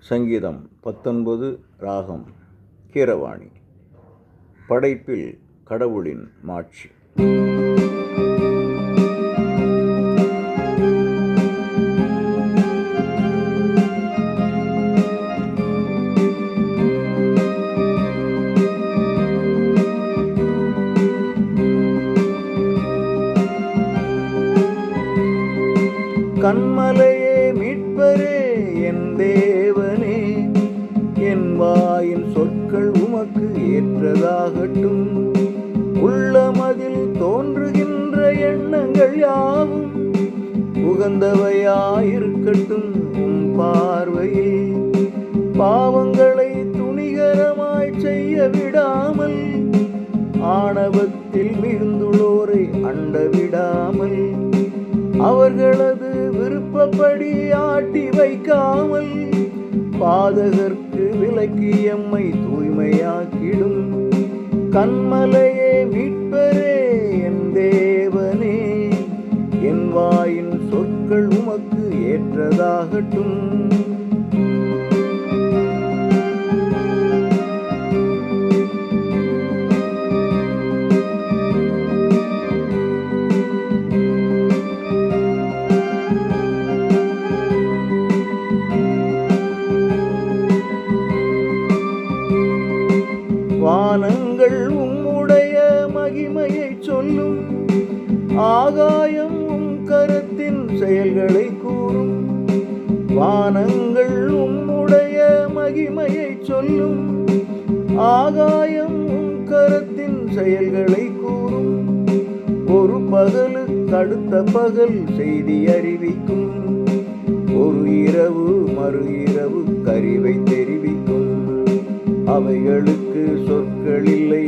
சங்கீதம் பத்தொன்பது ராகம் கீரவாணி. படைப்பில் கடவுளின் மாட்சி. என் தேவனே என் வாயின் சொற்கள் உமக்கு ஏற்றதாகட்டும். உள்ளமதில் தோன்றுகின்ற எண்ணங்கள் யாவும் உகந்தவையாயிருக்கட்டும் உம் பார்வையில். பாவங்களை துணிகரமாய் செய்ய விடாமல் ஆணவத்தில் மிகுந்துள்ளோரை அண்ட விடாமல் அவர்களது விருப்பப்படி ஆட்டி வைக்காமல் பாதகர்க்கு விலக்கி எம்மை தூய்மையாக்கிடும். கண்மலையே மீட்பரே என் தேவனே என் வாயின் சொற்கள் உமக்கு ஏற்றதாகட்டும். ஆகாயம் உம் கருத்தின் செயல்களை கூறும். வானங்கள் உம்முடைய மகிமையை சொல்லும். ஆகாயம் உம் கருத்தின் செயல்களை கூறும். ஒரு பகலுக்கு அடுத்த பகல் செய்தி அறிவிக்கும். ஒரு இரவு மறு இரவு கறிவை தெரிவிக்கும். அவைகளுக்கு சொற்கள் இல்லை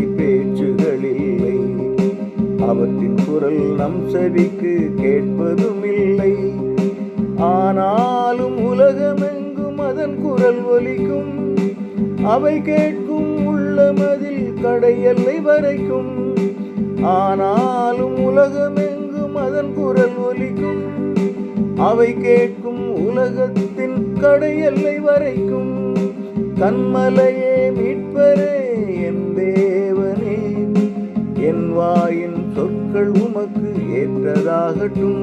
குரல் நம் செவிக்கு கேட்பதும் இல்லை ஆனாலும் உலகமெங்கும் அதன் குரல் ஒலிக்கும். அவை கேட்கும் உள்ளமதில் கடையெல்லை வரைக்கும். ஆனாலும் உலகமெங்கும் அதன் குரல் ஒலிக்கும். அவை கேட்கும் உலகத்தின் கடையெல்லை வரைக்கும். தன்மலையே மீட்பரே என் தேவனே என் வாயின் சொற்கள் உமக்கு ஏற்றதாகட்டும்.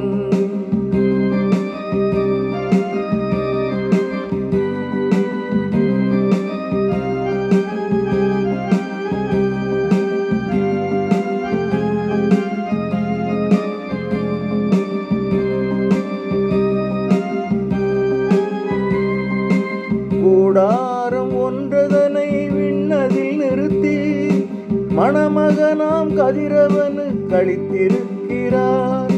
கூடாரம் ஒன்றதனை விண்ணதில் நிறுத்தி மணமகனாம் கதிரவனு கழித்திருக்கிறார்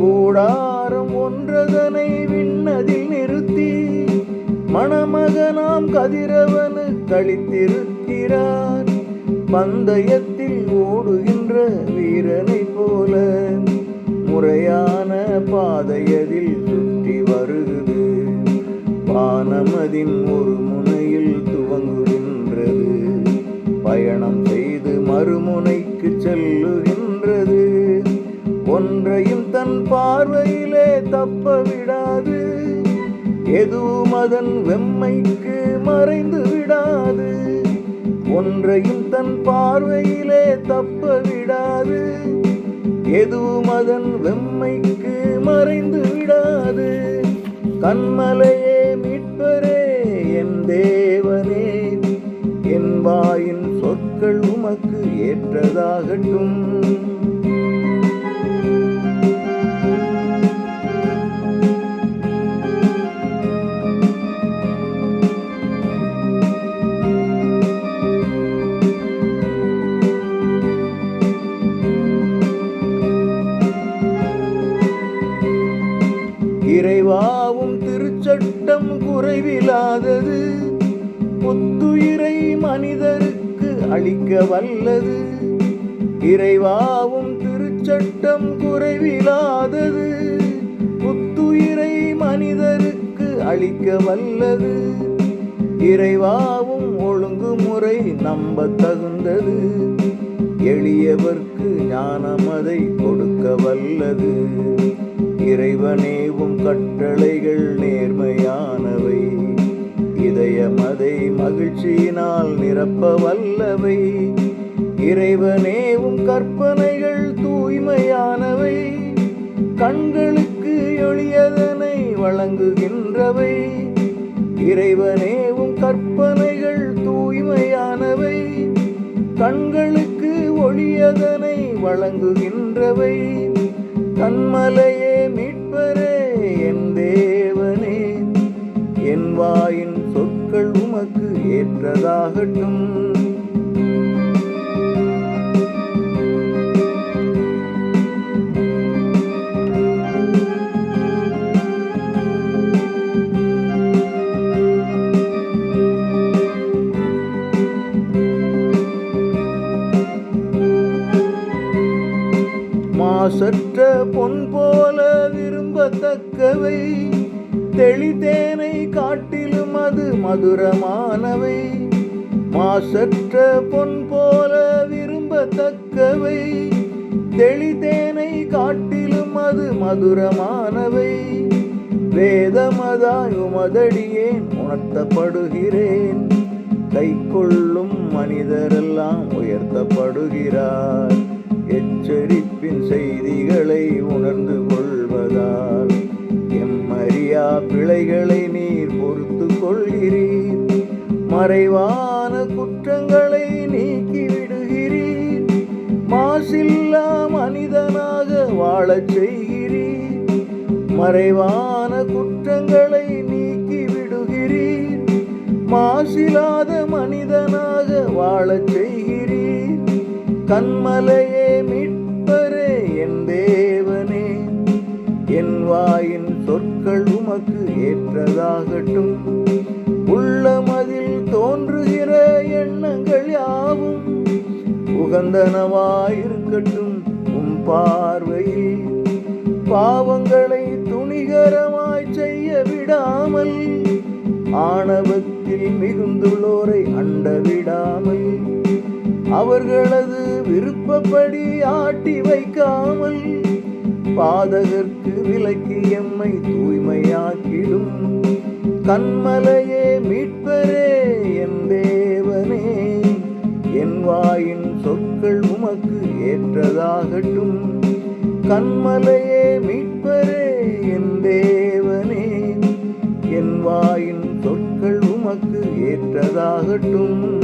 கூடாரம் ஒன்றதனை விண்ணதில் நிறுத்தி மணமகனாம் கதிரவனு கழித்திருக்கிறார் பந்தயத்தில் ஓடுகின்ற வீரனை போல முறையான பாதையதில் சுற்றி வருகுது. வானமதின் ஒரு முனையில் துவங்குகின்றது. பயணம் செய்து மறுமுனைக்கு செல்லுகின்ற ஒன்றையும் தன் பார்வையிலே தப்ப விடாது. எதுவும் அதன் வெம்மைக்கு மறைந்து விடாது. ஒன்றையும் தன் பார்வையிலே தப்ப விடாது. எதுவும் அதன் வெம்மைக்கு மறைந்து விடாது. கண்மலையே மீட்பரே என் தேவனே. என் வாயின் சொற்கள் உமக்கு ஏற்றதாகட்டும். இடம் குறைவில்லாதது. புத்துயிரை மனிதருக்கு அளிக்க வல்லது. இறைவாவும் திருச்சட்டம் குறைவில்லாதது. புத்துயிரை மனிதருக்கு அளிக்க வல்லது. இறைவாவும் ஒழுங்குமுறை நம்ப தகுந்தது. எளியவர்க்கு ஞானம் அதை கொடுக்க வல்லது. இறைவனேவும் கட்டளைகள் நேர் கற்ப வல்லவை வல்லவை இறைவனேவும் கற்பனைகள் தூய்மையானவை. கண்களுக்கு எளியதனை வழங்குகின்றவை. இறைவனேவும் கற்பனைகள் தூய்மையானவை. கண்களுக்கு ஒளியதனை வழங்குகின்றவை. கண்மலையே மீட்பரே ஏற்றதாகட்டும். தெளிதேனை காட்டிலும் அது மதுரமானவை. மாசற்ற பொன் போல விரும்பத்தக்கவை. தெளிதேனை காட்டிலும் அது மதுரமானவை. வேதமதாய் உமதடியேன் உணர்த்தப்படுகிறேன். கை கொள்ளும் மனிதரெல்லாம் உயர்த்தப்படுகிறார். எச்சரிப்பின் செய்திகளை உணர்ந்து கொள்வதால் எம்மறியா பிழைகளை நீர் பொறுத்து கொள்கிறீர் மறைவான குற்றங்களை நீக்கி விடுகிறீர் மாசில்லா மனிதனாக வாழச் செய்கிறீர். மறைவான குற்றங்களை நீக்கி விடுகிறீர் மாசிலாத மனிதனாக வாழச் செய்கிறீர். கண்மலையே மீட்பரே என் தேவனே. என் வாயின் சொற்கள் உமக்கு ஏற்றதாகட்டும். உள்ளமதில் தோன்றுகிற எண்ணங்கள் யாவும் உகந்தனவாயிருக்கட்டும் உம் பார்வையில். பாவங்களை துணிகரமாய் செய்ய விடாமல் ஆணவத்தில் மிகுந்துள்ளோரை அண்ட விடாமல் அவர்களது விருப்பப்படி ஆட்டி வைக்காமல் பாதகர்க்கு விலக்கி எம்மை தூய்மையாக்கிடும். கண்மலையே மீட்பரே என் தேவனே. என் வாயின் சொற்கள் உமக்கு ஏற்றதாகட்டும். கண்மலையே மீட்பரே என் தேவனே. என் வாயின் சொற்கள் உமக்கு ஏற்றதாகட்டும்.